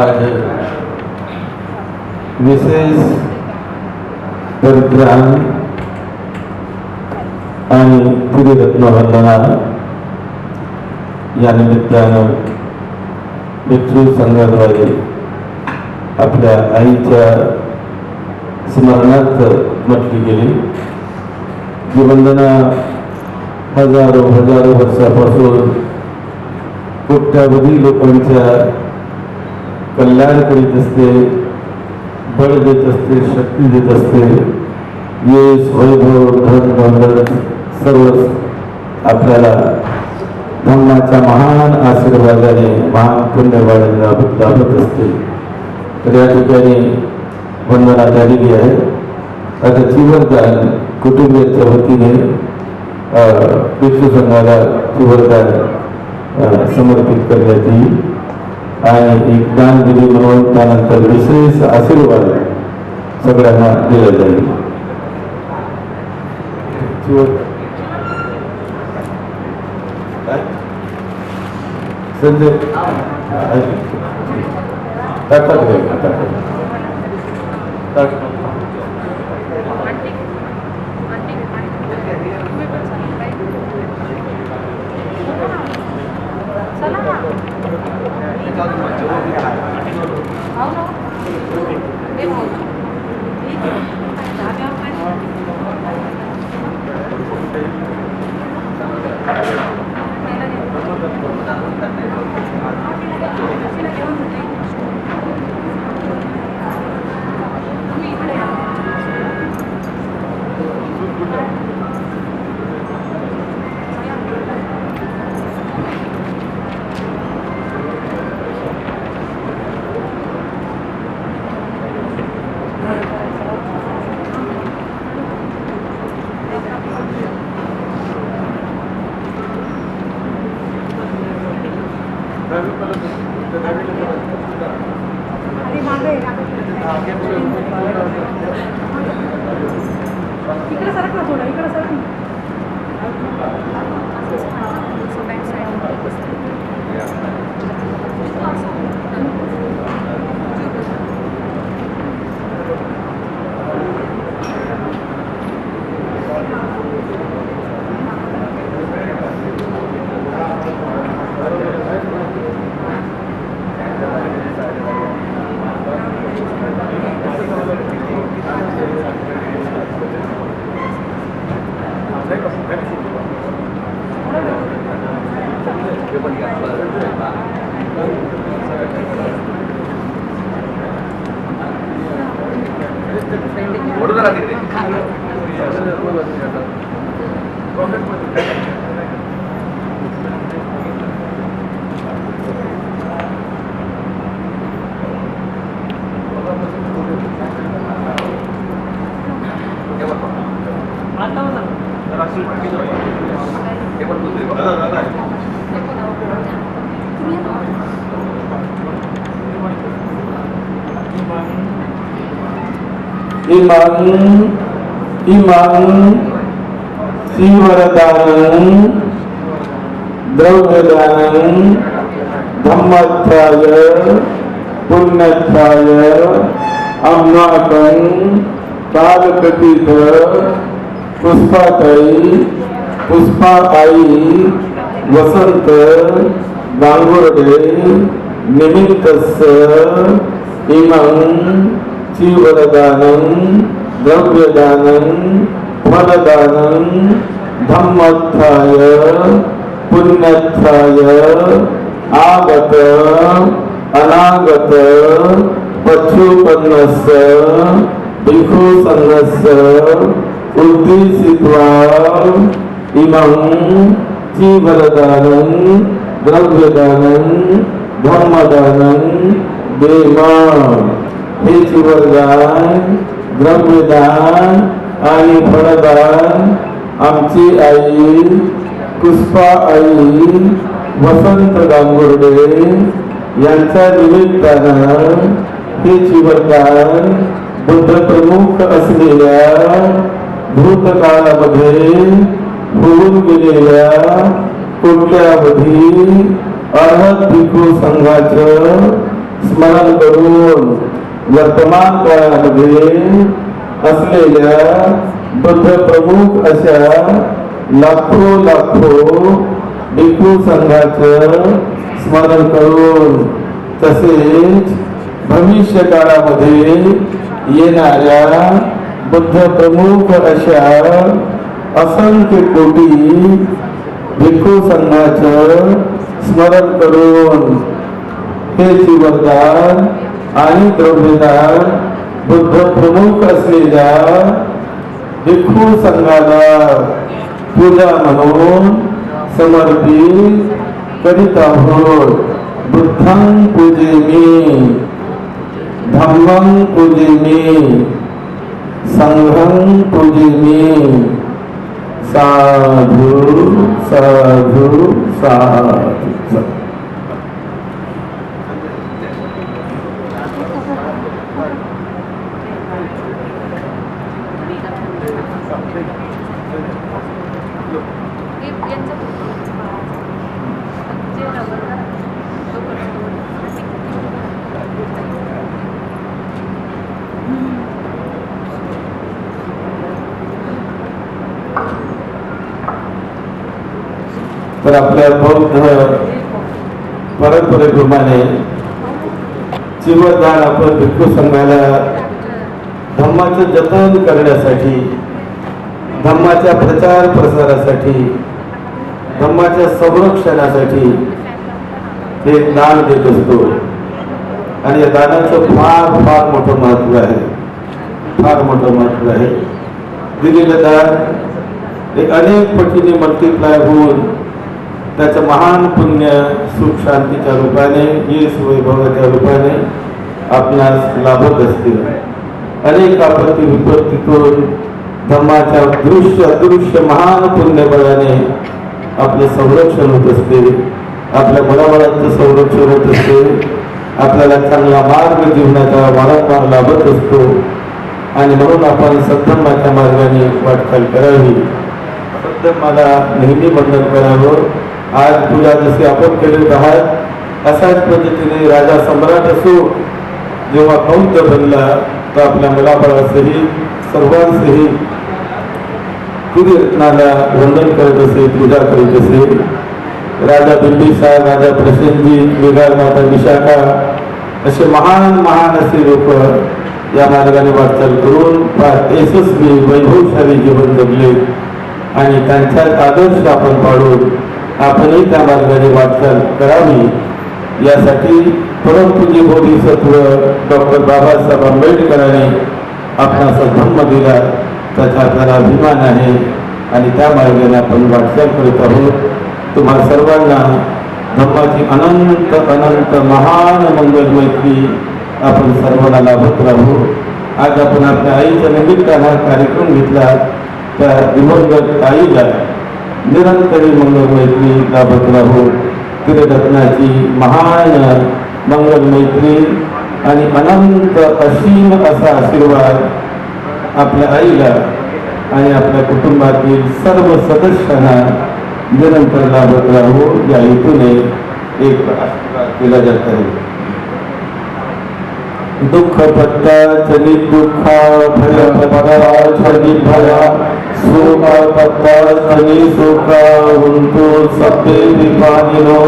आज विशेष परित्राण आणि त्रिरत्न वंदना या निमित्तानं भिक्षू संघाद्वारे आपल्या आईच्या स्मरणार्थ म्हटली गेली। जी वंदना हजारो हजारो वर्षापासून कोट्यावधी लोकांच्या कल्याण करीत असते बळ देत असते शक्ती देत असते यश वैभव धन दौलत सर्वच आपल्याला धम्माच्या महान आशीर्वादाने महान पुण्यवाढीला लाभत असते. तर या ठिकाणी वंदना झालेली आहे आता चिवरदान कुटुंबियांच्या वतीने भिक्षू संघाला समर्पित करण्यात येईल. एक दान दिली म्हणून त्यानंतर विशेष आशीर्वाद सगळ्यांना दिला जाईल चिवरदान. काय? संजय टाकतात इकडे सरक ना थोडं इकडे सरक ना こにが座るというか。俺だらけで。頭なの。इमं इमं श्रीवरदानं द्रव्यदानं कालकटित पुष्पाताई पुष्पाताई वसंत गांगुर्डे निमित्तस्य इमं जीवनदानं, द्रव्यदानं, फलदानं, धम्मत्थाय, पुण्यत्थाय, आगत, अनागत पच्छुपन्नस्य भिक्षु संघस्य उद्देशित्वा इमं जीवनदानं द्रव्यदानं धर्मदानं देमा हे जीवनदान द्रव्यदान आणि फळदान आमची आई, पुष्पा आई, वसंत गांगुर्डे, यांच्या निमित्तानं हे जीवनदान बुद्ध प्रमुख असलेल्या भूतकाळामध्ये अर्हत स्मरण करून वर्तमान काळामध्ये असलेल्या बुद्ध प्रमुख अशा लाखो लाखो स्मरण करून तसेच भविष्य काळामध्ये येणाऱ्या बुद्ध प्रमुख अशा असंख्य कोटी भिक्खू संघाचं स्मरण करून हे जीवनदान आणि द्रव्यदान बुद्ध प्रमुख असलेल्या भिक्खू संघाला पूजा म्हणून समर्पित करीत आहोत बुद्धं पूजेमी धम्मं पूजेमी संघं पूजेमी साधु साधु साधु तर आपल्या बौद्ध परंपरेप्रमाणे जीवनदान आपण भिक्खू संघाला धम्माचं जतन करण्यासाठी धम्माच्या प्रचार प्रसारासाठी धम्माच्या संरक्षणासाठी ते दान देत असतो. आणि या दानाचं फार फार मोठं महत्त्व आहे. फार मोठं महत्त्व आहे. दिलेलं दान एक अनेक पटीने मल्टिप्लाय होऊन त्याचं महान पुण्य सुख शांतीच्या रूपाने यश वैभवाच्या रूपाने आपणास लाभत असतील. अनेक आपत्ती विपत्तीतून धर्माच्या दृश्य अदृश्य महान पुण्यबळाने आपले संरक्षण होत असते. आपल्या मुलाबाळांचं संरक्षण होत असते. आपल्याला चांगला मार्ग जीवनाचा वारंवार लाभत असतो. आणि म्हणून आपण सद्धर्माच्या मार्गाने वाटचाल करावी. सद्धर्माला नेहमी बंधन करावं. आज पूजा जसे आपण केलेत आहात अशाच पद्धतीने राजा सम्राट असो जेव्हा कौंत बनला तर आपल्या मुलाबाळासही सर्वांसही रत्नाला वंदन करत असे पूजा करीत असे. राजा बिंबिसार राजा प्रसेनजी विगार माता विशाखा असे महान महान असे लोक या मार्गाने वाटचाल करून फार यशस्वी वैभवशाली जीवन जगले आणि त्यांच्यात आदर्श आपण पाडून आपणही त्या मार्गाने वाटचाल करावी. यासाठी परमपूज्य बोधिसत्व डॉक्टर बाबासाहेब आंबेडकरांनी आपणास धर्म दिला. त्याचा आपल्याला अभिमान आहे आणि त्या मार्गाने आपण वाटचाल करत आहोत. तुम्हा सर्वांना धर्माची अनंत अनंत महान मंगल मैत्री आपण सर्वांना लाभत राहू. आज आपण आपल्या आईच्या निमित्तानं हा कार्यक्रम घेतला. त्या दिवंगत आईला निरंतरी मंगलमैत्री लाभत राहू हो. त्रिरत्नाची महान मंगल मैत्री आणि अनंत असीम असा आशीर्वाद आपल्या आईला आणि आपल्या कुटुंबातील सर्व सदस्यांना निरंतर लाभत राहू हो. या हेतूने एक आशीर्वाद दिला जात आहे. दुःख पत्ता चली दुःखा भया पत्ता छली भया सुख पत्ता चली सुखा उंतु सत्ते विपानिनो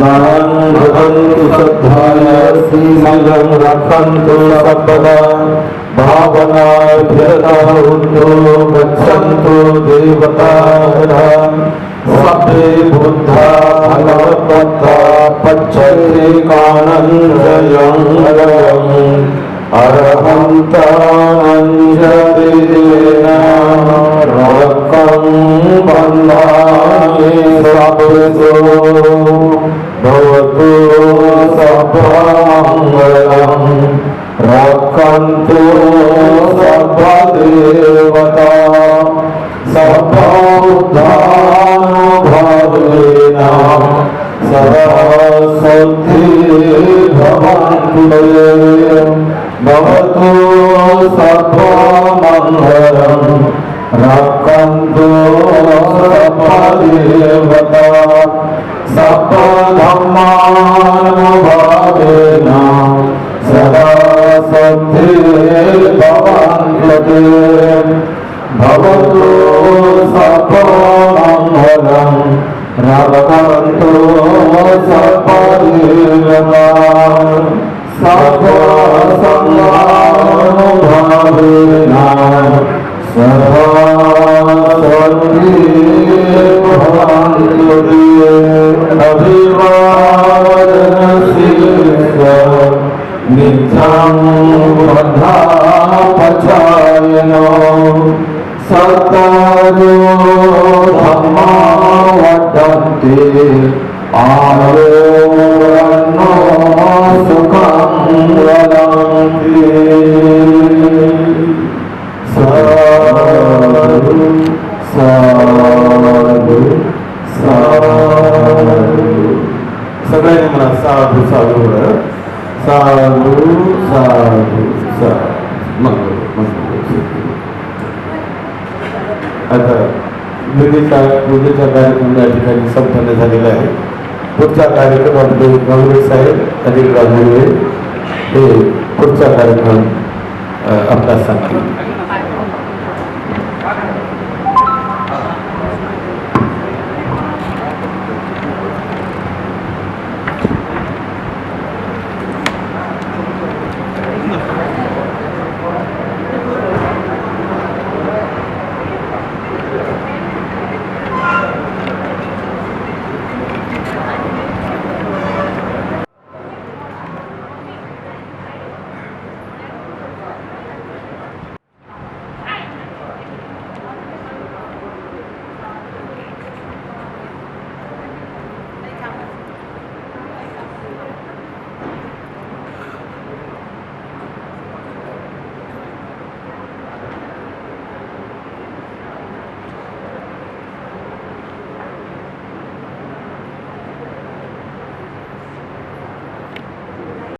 दानं भवन्तु सद्धाय संगं रक्षन्तु सर्वदा भावना भ्यता उद्धो देवता सभ्ये बुद्धा भगवत्ता पच्छते कानञ्जयम् अरहन्ताञ्जलिना सबसो भवतु सभमङ्गलम् रक्षन्तु सप्तधर्मानुभवेन सदा सद्धिर्भवन्ति आरोग्यन्नो सुखं वदन्ति साधु साधु साधु सगळ्यांनी म्हणा साधू साधू बरं. साधू साधू साधू मंगळ मंगळ आता विधीचा पूजेचा कार्यक्रम या ठिकाणी संपन्न झालेला आहे पुढचा कार्यक्रम आपले गौरव साहेब अधिक राजूर हे पुढचा कार्यक्रम आपला सांगतील